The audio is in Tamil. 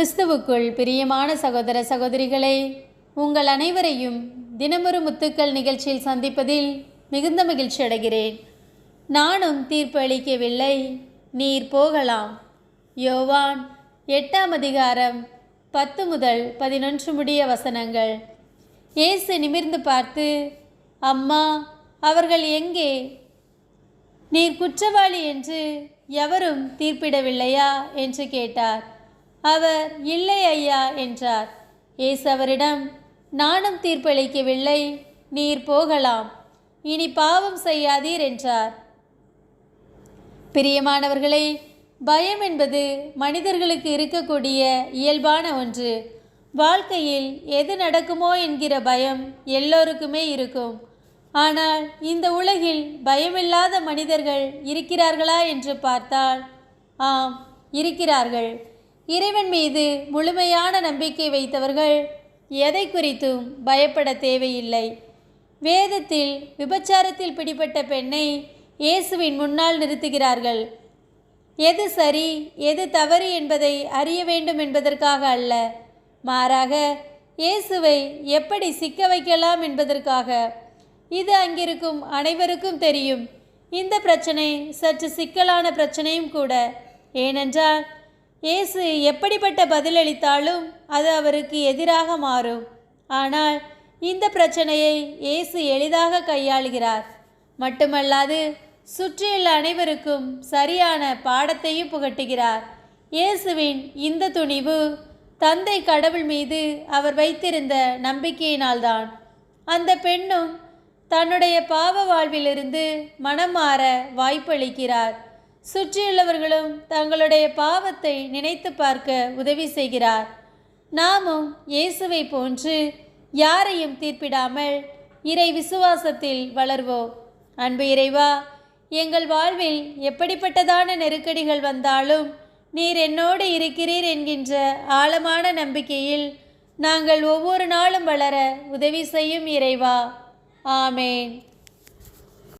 கிறிஸ்துவுக்குள் பிரியமான சகோதர சகோதரிகளே உங்கள் அனைவரையும் தினமொரு முத்துக்கள் நிகழ்ச்சியில் சந்திப்பதில் மிகுந்த மகிழ்ச்சி அடைகிறேன். நானும் தீர்ப்பு அளிக்கவில்லை நீர் போகலாம். யோவான் எட்டாம் அதிகாரம் பத்து முதல் பதினொன்று முடிய வசனங்கள். இயேசு நிமிர்ந்து பார்த்து அம்மா அவர்கள் எங்கே? நீர் குற்றவாளி என்று எவரும் தீர்ப்பிடவில்லையா? என்று கேட்டார். அவர் இல்லை ஐயா என்றார். இயேசு அவரிடம் நானும் தீர்ப்பளிக்கவில்லை நீர் போகலாம். இனி பாவம் செய்யாதீர் என்றார். பிரியமானவர்களே பயம் என்பது மனிதர்களுக்கு இருக்கக்கூடிய இயல்பான ஒன்று. வாழ்க்கையில் எது நடக்குமோ என்கிற பயம் எல்லோருக்குமே இருக்கும். ஆனால் இந்த உலகில் பயமில்லாத மனிதர்கள் இருக்கிறார்களா என்று பார்த்தால் ஆம் இருக்கிறார்கள். இறைவன் மீது முழுமையான நம்பிக்கை வைத்தவர்கள் எதை குறித்தும் பயப்பட தேவையில்லை. வேதத்தில் விபச்சாரத்தில் பிடிபட்ட பெண்ணை இயேசுவின் முன்னால் நிறுத்துகிறார்கள். எது சரி எது தவறு என்பதை அறிய வேண்டும் என்பதற்காக அல்ல. மாறாக இயேசுவை எப்படி சிக்க வைக்கலாம் என்பதற்காக. இது அங்கிருக்கும் அனைவருக்கும் தெரியும். இந்த பிரச்சனை சற்று சிக்கலான பிரச்சனையும் கூட. ஏனென்றால் இயேசு எப்படிப்பட்ட பதிலளித்தாலும் அது அவருக்கு எதிராக மாறும். ஆனால் இந்த பிரச்சனையை இயேசு எளிதாக கையாளுகிறார். மட்டுமல்லாது சுற்றியுள்ள அனைவருக்கும் சரியான பாடத்தையும் புகட்டுகிறார். இயேசுவின் இந்த துணிவு தந்தை கடவுள் மீது அவர் வைத்திருந்த நம்பிக்கையினால்தான். அந்த பெண்ணும் தன்னுடைய பாவ வாழ்விலிருந்து மனம் மாற வாய்ப்பளிக்கிறார். சுற்றியுள்ளவர்களும் தங்களுடைய பாவத்தை நினைத்து பார்க்க உதவி செய்கிறார். நாமும் இயேசுவை போன்று யாரையும் தீர்ப்பிடாமல் இறை விசுவாசத்தில் வளர்வோம். அன்பு இறைவா எங்கள் வாழ்வில் எப்படிப்பட்டதான நெருக்கடிகள் வந்தாலும் நீர் என்னோடு இருக்கிறீர் என்கின்ற ஆழமான நம்பிக்கையில் நாங்கள் ஒவ்வொரு நாளும் வளர உதவி செய்யும் இறைவா. ஆமேன்.